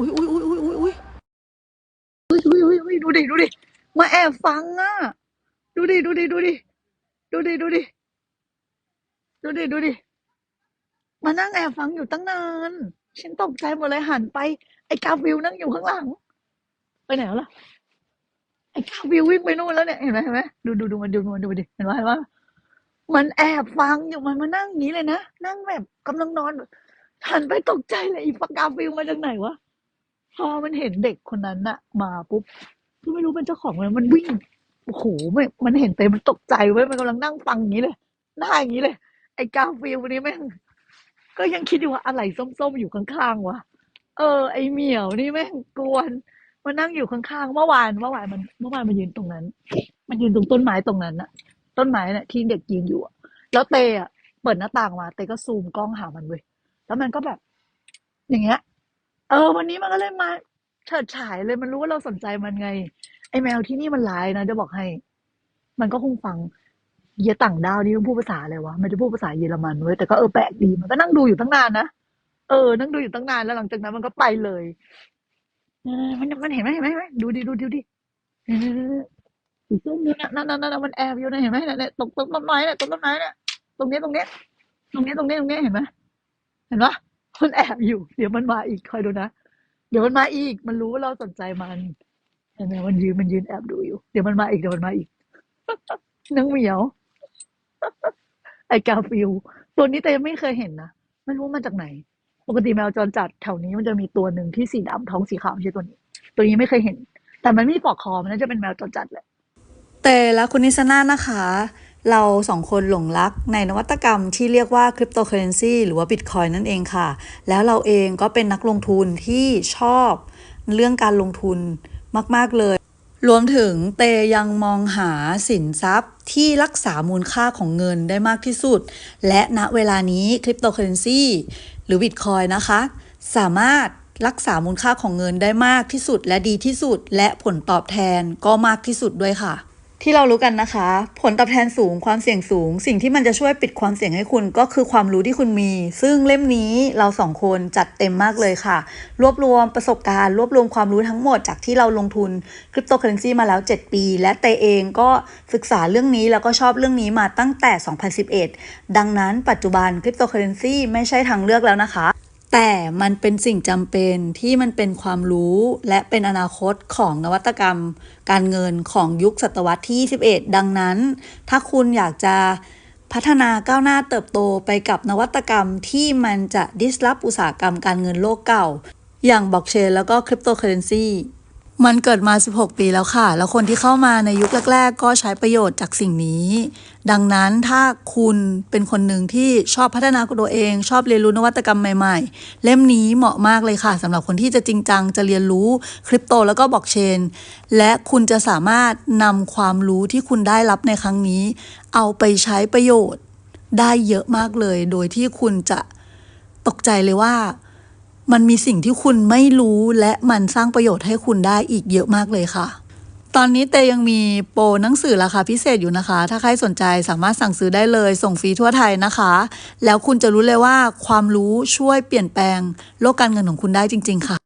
อุ้ยอุ้ยอุ้ยอุ้ยอุ้ยอุ้ยอุ้ยอุ้ยอุ้ยอุ้ยดูดิดูดิมาแอบฟังอะ ดูดิดูดิดูดิดูดิดูดิดูดิดูดิมานั่งแอบฟังอยู่ตั้งนานฉันตกใจหมดเลยหันไป ไอ้กาฟิลนั่งอยู่ข้างหลัง ไปไหนแล้วล่ะไอ้กาฟิลวิ่งไปนู่นแล้วเนี่ยเห็นไหมเห็นไหมดูดูดูมันดูมันดูมันดิเห็นไหมเห็นไหมมันแอบฟังอยู่มันมานั่งอย่างนี้เลยนะนั่งแบบกำลังนอนหันไปตกใจเลยอีปากกาฟิลมาจากไหนวะ อมันเห็นเด็กคนนั้นน่ะ มาปุ๊บคือไม่รู้เป็นเจ้าของมันมันวิ่งโอ้โหมันมันเห็นเต็มมันตกใจเว้ยมันกำลังนั่งฟังอย่างนี้เลยหน้าอย่างนี้เลย ไอ้กาฟิลวันนี้แม่งก็ยังคิดอยู่ว่าอะไรส้มๆอยู่ข้างๆวะเออ ไอ้เหมียวนี่แม่งกวนมานั่งอยู่ข้างๆเมื่อวานเมื่อวานมันเมื่อวานมันยืนตรงนั้น มันยืนตรงต้นไม้ตรงนั้นน่ะ ต้นไม้น่ะที่เด็กยืนอยู่อะแล้วเตอะเปิดหน้าต่างมาเตก็ซูมกล้องหามันเว้ยแล้วมันก็แบบ อย่างเงี้ย เออ วันนี้มันก็เลยมาเฉิดฉายเลยมันรู้ว่าเราสนใจมันไง ไอแมวที่นี่มันร้ายนะจะบอกให้ มันก็คงฟังเหี้ยต่างดาวนี่มันพูดภาษาอะไรวะมันจะพูดภาษาเยอรมันเว้ยแต่ก็เออแปลกดีมันก็นั่งดูอยู่ตั้งนานนะเออนั่งดูอยู่ตั้งนานแล้วหลังจากนั้นมันก็ไปเลยเออมันมันเห็นไหมเห็นไหมเห็นไหมดูดิดูดิดูดิเออสีส้มนี่นะนั่นนั่นนั่นมันแอบอยู่นะเห็นไหมเนี่ยเนี่ยตรงตรงต้นไม้เนี่ยตรงต้นไม้เนี่ยตรงเนี้ยตรงเนี้ยตรงเนี้ยตรงเนี้ยตรงเนี้ยเห็นไหมเห็นปะ มันแอบอยู่ เดี๋ยวมันมาอีกคอยดูนะ เดี๋ยวมันมาอีก มันรู้ว่าเราสนใจมันเห็นไหมมันยืนมันยืนแอบดูอยู่ เดี๋ยวมันมาอีกเดี๋ยวมันมาอีกนังเหมียว ไอกาฟิลตัวนี้แต่ยังไม่เคยเห็นนะไม่รู้มาจากไหน ปกติแมวจรจัดแถวนี้มันจะมีตัวหนึ่งที่สีดำท้องสีขาวไม่ใช่ตัวนี้ ตัวนี้ไม่เคยเห็น แต่มันไม่มีปลอกคอมันน่าจะเป็นแมวจรจัดแหละแต่และคุณนิสนานะคะ เราสองคนหลงรักในนวัตกรรมที่เรียกว่าคริปโตเคอเรนซีหรือว่าบิตคอยนั่นเองค่ะ แล้วเราเองก็เป็นนักลงทุนที่ชอบเรื่องการลงทุนมาก ๆ เลย รวมถึงเตยังมองหาสินทรัพย์ที่รักษามูลค่าของเงินได้มากที่สุด และณเวลานี้คริปโตเคอเรนซีหรือบิตคอยนะคะ สามารถรักษามูลค่าของเงินได้มากที่สุดและดีที่สุด และผลตอบแทนก็มากที่สุดด้วยค่ะ ที่เรารู้กันนะคะ ผลตอบแทนสูงความเสี่ยงสูง สิ่งที่มันจะช่วยปิดความเสี่ยงให้คุณก็คือความรู้ที่คุณมี ซึ่งเล่มนี้เราสองคนจัดเต็มมากเลยค่ะ รวบรวมประสบการณ์ รวบรวมความรู้ทั้งหมดจากที่เราลงทุนคริปโตเคอเรนซีมาแล้ว 7 ปี และเตเองก็ศึกษาเรื่องนี้แล้วก็ชอบเรื่องนี้มาตั้งแต่ 2011 ดังนั้นปัจจุบันคริปโตเคอเรนซีไม่ใช่ทางเลือกแล้วนะคะ แต่มันเป็นสิ่งจำเป็นที่มันเป็นความรู้และเป็นอนาคตของนวัตกรรม การเงินของยุคศตวรรษที่ 21 ดังนั้น ถ้าคุณอยากจะพัฒนาก้าวหน้าเติบโตไปกับนวัตกรรมที่มันจะ disrupt อุตสาหกรรมการเงินโลกเก่า อย่างบล็อกเชนแล้วก็คริปโตเคอเรนซี มันเกิดมา 16 ปีแล้วค่ะ แล้วคนที่เข้ามาในยุคแรก ๆ ก็ใช้ประโยชน์จากสิ่งนี้ ดังนั้นถ้าคุณเป็นคนหนึ่งที่ชอบพัฒนาตัวเอง ชอบเรียนรู้นวัตกรรมใหม่ๆ เล่มนี้เหมาะมากเลยค่ะสำหรับคนที่จะจริงจังจะเรียนรู้คริปโตแล้วก็บล็อกเชน และคุณจะสามารถนำความรู้ที่คุณได้รับในครั้งนี้ เอาไปใช้ประโยชน์ได้เยอะมากเลย โดยที่คุณจะตกใจเลยว่า มันมีสิ่งที่คุณไม่รู้และมันสร้างประโยชน์ให้คุณได้อีกเยอะมากเลยค่ะ ตอนนี้เตยังมีโปรหนังสือราคาพิเศษอยู่นะคะ ถ้าใครสนใจสามารถสั่งซื้อได้เลย ส่งฟรีทั่วไทยนะคะ แล้วคุณจะรู้เลยว่าความรู้ช่วยเปลี่ยนแปลงโลกการเงินของคุณได้จริง ๆ ค่ะ